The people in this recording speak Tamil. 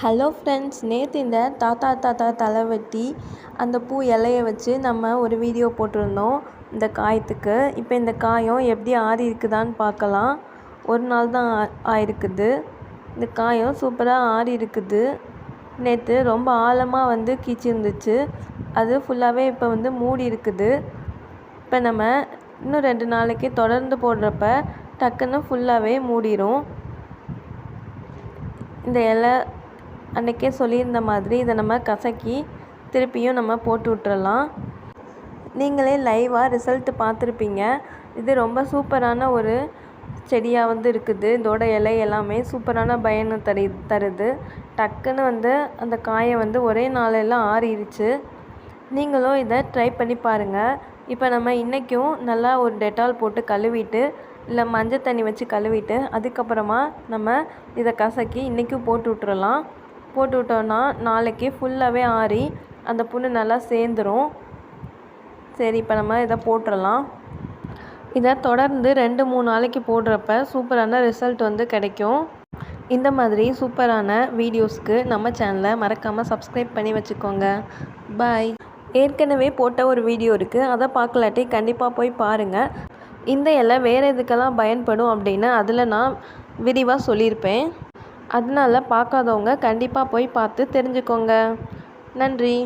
ஹலோ ஃப்ரெண்ட்ஸ் நேற்று இந்த தாத்தா தாத்தா தலை வெட்டி அந்த பூ இலையை வச்சு நம்ம ஒரு வீடியோ போட்டிருந்தோம் இந்த காயத்துக்கு. இப்போ இந்த காயம் எப்படி ஆறி இருக்குதான்னு பார்க்கலாம். ஒரு நாள் தான் ஆ ஆயிருக்குது. இந்த காயம் சூப்பராக ஆறி இருக்குது. நேற்று ரொம்ப ஆழமாக வந்து கீச்சிருந்துச்சு. அது ஃபுல்லாகவே இப்போ வந்து மூடி இருக்குது. இப்போ நம்ம இன்னும் ரெண்டு நாளைக்கு தொடர்ந்து போடுறப்ப டக்குன்னு ஃபுல்லாகவே மூடிடும் இந்த இலை அன்றைக்கே சொல்லியிருந்த மாதிரி இதை நம்ம கசக்கி திருப்பியும் நம்ம போட்டு விட்டுறலாம். நீங்களே லைவாக ரிசல்ட் பார்த்துருப்பீங்க. இது ரொம்ப சூப்பரான ஒரு செடியாக வந்து இருக்குது. இதோட இலை எல்லாமே சூப்பரான பயனை தரு தருது. டக்குன்னு வந்து அந்த காயை வந்து ஒரே நாளெல்லாம் ஆறிடுச்சு நீங்களும் இதை ட்ரை பண்ணி பாருங்கள் இப்போ நம்ம இன்றைக்கும் நல்லா ஒரு டெட்டால் போட்டு கழுவிட்டு இல்லை மஞ்சள் தண்ணி வச்சு கழுவிட்டு அதுக்கப்புறமா நம்ம இதை கசக்கி இன்றைக்கும் போட்டு விட்டுறலாம். போட்டு விட்டோன்னா நாளைக்கு ஃபுல்லாகவே ஆறி அந்த புண்ணு நல்லா சேர்ந்துரும். சரி இப்போ நம்ம இதை போட்டுடலாம் இதை தொடர்ந்து ரெண்டு மூணு நாளைக்கு போடுறப்ப சூப்பரான ரிசல்ட் வந்து கிடைக்கும். இந்த மாதிரி சூப்பரான வீடியோஸ்க்கு நம்ம சேனலை மறக்காமல் சப்ஸ்கிரைப் பண்ணி வச்சுக்கோங்க. பாய் ஏற்கனவே போட்ட ஒரு வீடியோ இருக்குது அதை பார்க்கலாட்டி கண்டிப்பாக போய் பாருங்கள் இந்த இலை வேறு எதுக்கெல்லாம் பயன்படும் அப்படின்னு அதில் நான் விரிவாக சொல்லியிருப்பேன். அதனால பார்க்காதவங்க கண்டிப்பாக போய் பார்த்து தெரிஞ்சுக்கோங்க. நன்றி.